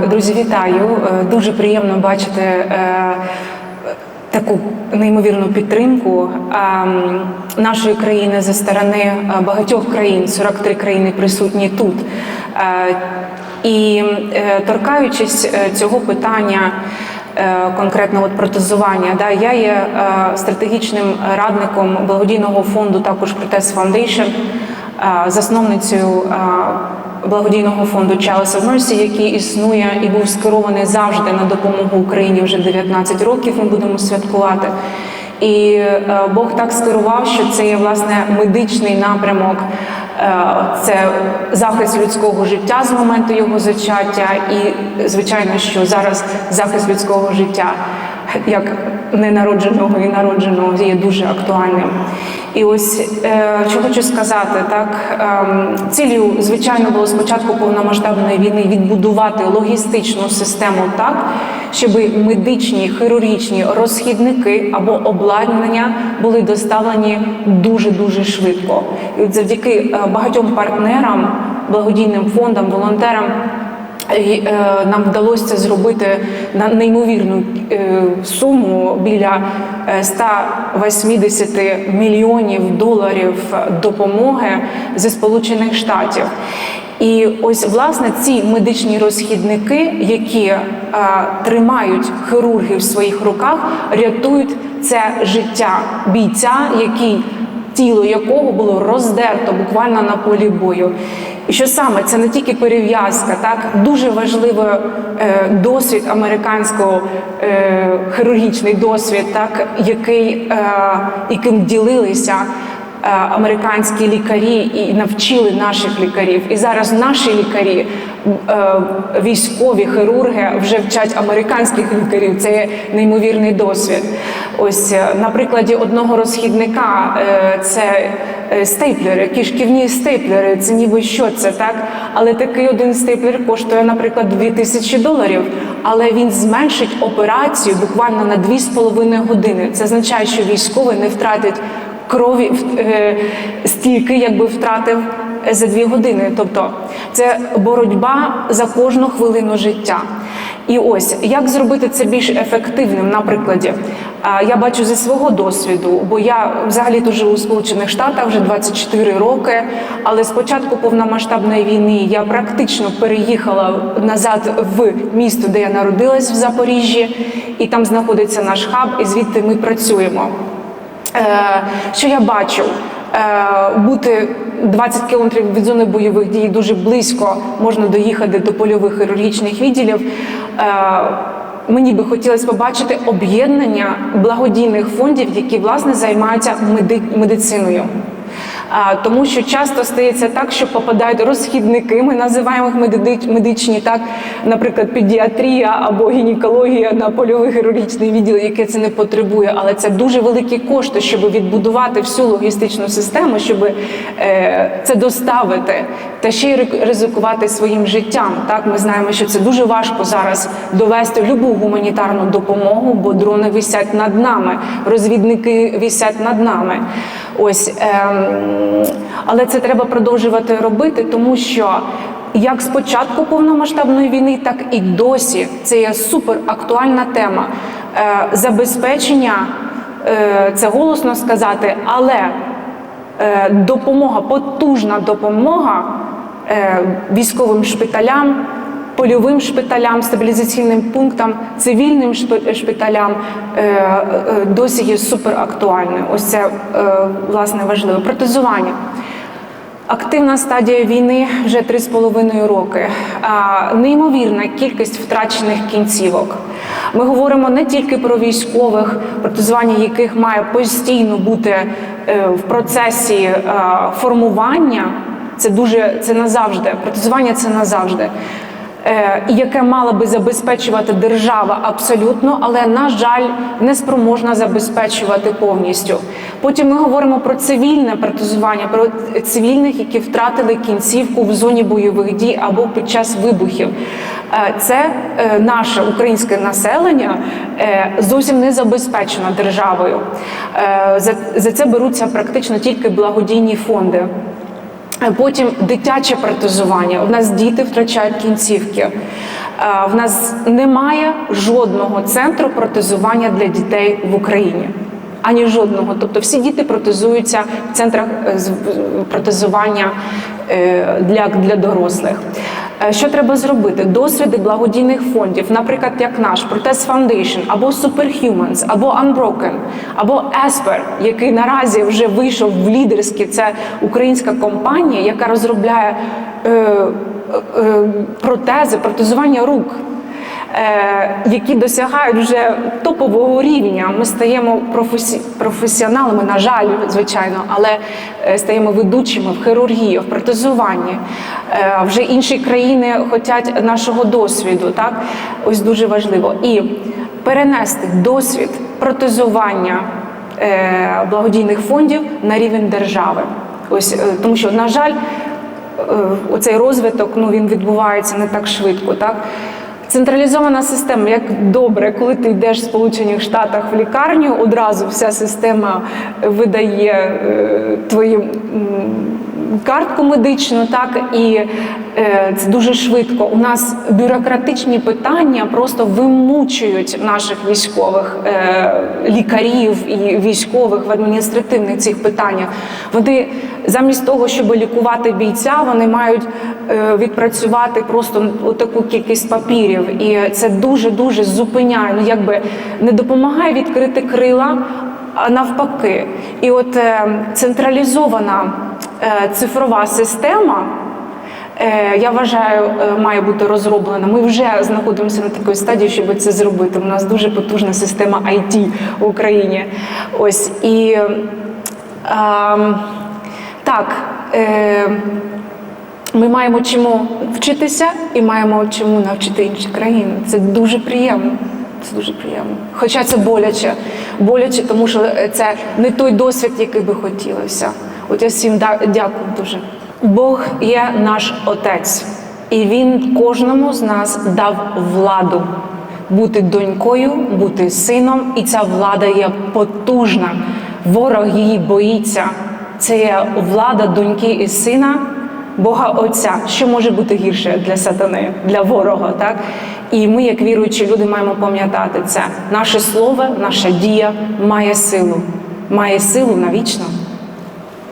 Друзі, вітаю! Е, Дуже приємно бачити е, таку неймовірну підтримку ем, нашої країни зі сторони е, багатьох країн. 43 країни присутні тут. І торкаючись цього питання. Конкретно от протезування, да я є стратегічним радником благодійного фонду, також Протез Foundation, засновницею благодійного фонду Chalice of Mercy, який існує і був скерований завжди на допомогу Україні вже 19 років. Ми будемо святкувати. І е, Бог так скерував, що це є власне медичний напрямок, е, це захист людського життя з моменту його зачаття, і звичайно, що зараз захист людського життя як ненародженого і народженого є дуже актуальним. І ось е, що хочу сказати, так ем, цілею, звичайно, було спочатку повномасштабної війни відбудувати логістичну систему так, щоб медичні хірургічні розхідники або обладнання були доставлені дуже дуже швидко. І от завдяки е, багатьом партнерам, благодійним фондам, волонтерам. І, е, Нам вдалося зробити на неймовірну е, суму біля е, 180 мільйонів доларів допомоги зі Сполучених Штатів. І ось власне ці медичні розхідники, які е, тримають хірурги в своїх руках, рятують це життя бійця, який тіло якого було роздерто буквально на полі бою. І що саме це не тільки перев'язка, так дуже важливий е, досвід американського е, хірургічний досвід, так який е, яким ділилися. Е, Американські лікарі і навчили наших лікарів, і зараз наші лікарі, е, військові хірурги, вже вчать американських лікарів. Це є неймовірний досвід. Ось е, на прикладі одного розхідника це стейплери, кишківні стейплери. Це ніби що це так, але такий один стейплер коштує, наприклад, 2000 доларів. Але він зменшить операцію буквально на 2,5 години. Це означає, що військовий не втратить крові е, стільки, якби втратив за дві години. Тобто це боротьба за кожну хвилину життя. І ось як зробити це більш ефективним на прикладі. Я бачу зі свого досвіду, бо я взагалі то живу у Сполучених Штатах вже 24 роки. Але з початку повномасштабної війни я практично переїхала назад в місто, де я народилась в Запоріжжі, і там знаходиться наш хаб, і звідти ми працюємо. Е, Що я бачу? Е, Бути 20 кілометрів від зони бойових дій дуже близько можна доїхати до польових хірургічних відділів. Е, Мені би хотілося побачити об'єднання благодійних фондів, які власне займаються меди- медициною. Тому що часто стається так, що попадають розхідники, ми називаємо їх медичні, так, наприклад, педіатрія або гінекологія на польовий хірургічний відділ, яке це не потребує. Але це дуже великі кошти, щоб відбудувати всю логістичну систему, щоб е, це доставити та ще й ризикувати своїм життям. Так, ми знаємо, що це дуже важко зараз довести любу гуманітарну допомогу, бо дрони висять над нами, розвідники висять над нами. Ось, ем, але це треба продовжувати робити, тому що як з початку повномасштабної війни, так і досі це є супер актуальна тема. Е, забезпечення е, це голосно сказати, але е, допомога, потужна допомога е, військовим шпиталям, польовим шпиталям, стабілізаційним пунктам, цивільним шпиталям е, е, досі є супер актуальною. Ось це е, власне важливо. Протезування. Активна стадія війни вже 3,5 роки. Неймовірна кількість втрачених кінцівок. Ми говоримо не тільки про військових, протезування яких має постійно бути в процесі формування. Це дуже це назавжди. Протезування це назавжди. Е, яке мала би забезпечувати держава абсолютно, але на жаль, не спроможна забезпечувати повністю. Потім ми говоримо про цивільне протезування, про цивільних, які втратили кінцівку в зоні бойових дій або під час вибухів. Е, Це е, наше українське населення зовсім не забезпечено державою. За це беруться практично тільки благодійні фонди. Потім дитяче протезування. У нас діти втрачають кінцівки. Е, В нас немає жодного центру протезування для дітей в Україні. Ані жодного. Тобто всі діти протезуються в центрах е, протезування е, для, для дорослих. Е, Що треба зробити? Досвіди благодійних фондів, наприклад, як наш Протез Foundation, або Superhumans, або Unbroken, або Esper, який наразі вже вийшов в лідерські. Це українська компанія, яка розробляє е, е, е, протези, протезування рук. Е, Які досягають вже топового рівня. Ми стаємо професі... професіоналами, на жаль, звичайно, але е, стаємо ведучими в хірургії, в протезуванні. Е, Вже інші країни хочуть нашого досвіду. Так, ось дуже важливо. І перенести досвід протезування благодійних фондів на рівень держави. Ось тому, що на жаль, оцей розвиток ну він відбувається не так швидко. Так централізована система, як добре, коли ти йдеш в Сполучених Штатах в лікарню, одразу вся система видає е, твою м, картку медичну, так і е, це дуже швидко. У нас бюрократичні питання просто вимучують наших військових е, лікарів і військових в адміністративних цих питаннях. Вони замість того, щоб лікувати бійця, вони мають е, відпрацювати просто таку кількість папірів, і це дуже дуже зупиняє. Ну якби не допомагає відкрити крила. А навпаки, і от е, централізована цифрова система, е, я вважаю, е, має бути розроблена. Ми вже знаходимося на такій стадії, щоб це зробити. У нас дуже потужна система IT в Україні. Ось і е, ем, так. Е, ми маємо чому вчитися і маємо чому навчити інші країни. Це дуже приємно. Це дуже приємно. Хоча це боляче. Боляче, тому що це не той досвід, який би хотілося. От я всім дякую дуже. Бог є наш отець, і він кожному з нас дав владу бути донькою, бути сином, і ця влада є потужна. Ворог її боїться. Це є влада доньки і сина. Бога Отця, що може бути гірше для сатани, для ворога, так? І ми, як віруючі люди, маємо пам'ятати це. Наше слово, наша дія має силу, має силу навічно.